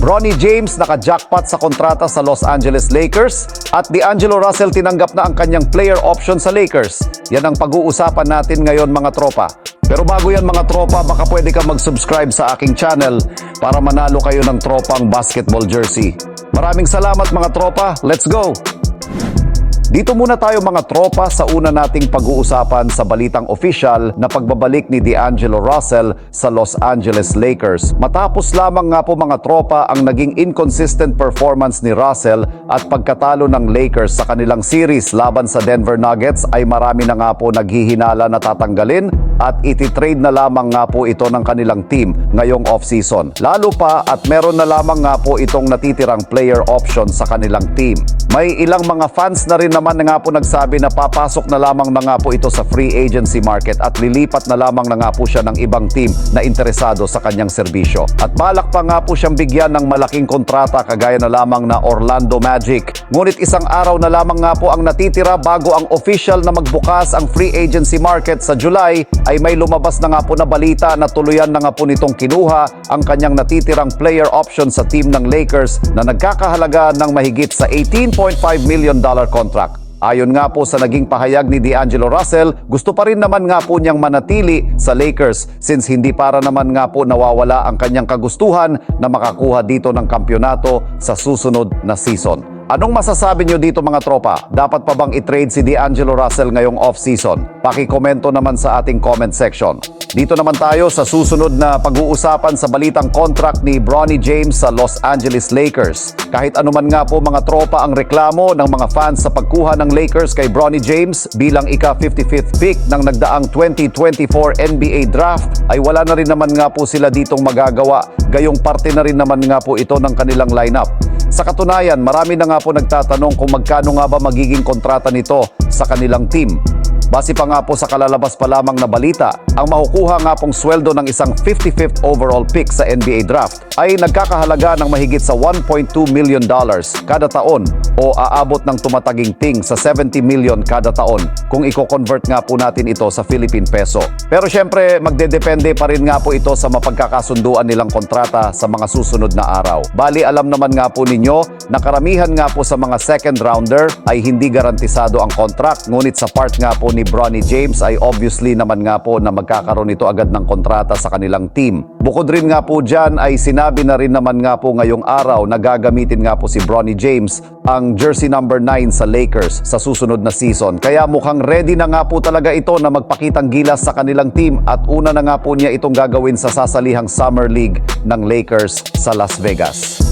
Bronny James naka-jackpot sa kontrata sa Los Angeles Lakers at D'Angelo Russell tinanggap na ang kanyang player option sa Lakers. Yan ang pag-uusapan natin ngayon mga tropa. Pero bago yan mga tropa, baka pwede ka mag-subscribe sa aking channel para manalo kayo ng tropang basketball jersey. Maraming salamat mga tropa. Let's go! Dito muna tayo mga tropa sa una nating pag-uusapan sa balitang official na pagbabalik ni D'Angelo Russell sa Los Angeles Lakers. Matapos lamang nga po mga tropa ang naging inconsistent performance ni Russell at pagkatalo ng Lakers sa kanilang series laban sa Denver Nuggets ay marami na nga po naghihinala na tatanggalin at ititrade na lamang nga po ito ng kanilang team ngayong offseason. Lalo pa at meron na lamang nga po itong natitirang player option sa kanilang team. May ilang mga fans na rin naman na nga po nagsabi na papasok na lamang na nga po ito sa free agency market at lilipat na lamang na nga po siya ng ibang team na interesado sa kanyang serbisyo. At balak pa nga po siyang bigyan ng malaking kontrata kagaya na lamang na Orlando Magic. Ngunit isang araw na lamang nga po ang natitira bago ang official na magbukas ang free agency market sa July ay may lumabas na nga po na balita na tuluyan na nga po nitong kinuha ang kanyang natitirang player option sa team ng Lakers na nagkakahalaga ng mahigit sa 18.5 million dollar contract. Ayon nga po sa naging pahayag ni D'Angelo Russell, gusto pa rin naman nga po niyang manatili sa Lakers since hindi para naman nga po nawawala ang kanyang kagustuhan na makakuha dito ng kampyonato sa susunod na season. Anong masasabi niyo dito mga tropa? Dapat pa bang i-trade si D'Angelo Russell ngayong off-season? Pakikomento naman sa ating comment section. Dito naman tayo sa susunod na pag-uusapan sa balitang contract ni Bronny James sa Los Angeles Lakers. Kahit anuman nga po mga tropa ang reklamo ng mga fans sa pagkuha ng Lakers kay Bronny James bilang ika-55th pick ng nagdaang 2024 NBA Draft ay wala na rin naman nga po sila ditong magagawa. Gayong parte na rin naman nga po ito ng kanilang lineup. Sa katunayan, marami na nga po nagtatanong kung magkano nga ba magiging kontrata nito sa kanilang team. Base pa nga po sa kalalabas pa lamang na balita, ang makukuha nga pong sweldo ng isang 55th overall pick sa NBA draft ay nagkakahalaga ng mahigit sa 1.2 million dollars kada taon o aabot ng tumataging ting sa 70 million kada taon kung i-convert nga po natin ito sa Philippine peso. Pero syempre, magdedepende pa rin nga po ito sa mapagkakasunduan nilang kontrata sa mga susunod na araw. Bali, alam naman nga po ninyo na karamihan nga po sa mga second rounder ay hindi garantisado ang contract ngunit sa part nga po ni Bronny James ay obviously naman nga po na magkakaroon ito agad ng kontrata sa kanilang team. Bukod rin nga po dyan ay sinabi na rin naman nga po ngayong araw na gagamitin nga po si Bronny James ang jersey number 9 sa Lakers sa susunod na season. Kaya mukhang ready na nga po talaga ito na magpakitang gilas sa kanilang team at una na nga po niya itong gagawin sa sasalihang Summer League ng Lakers sa Las Vegas.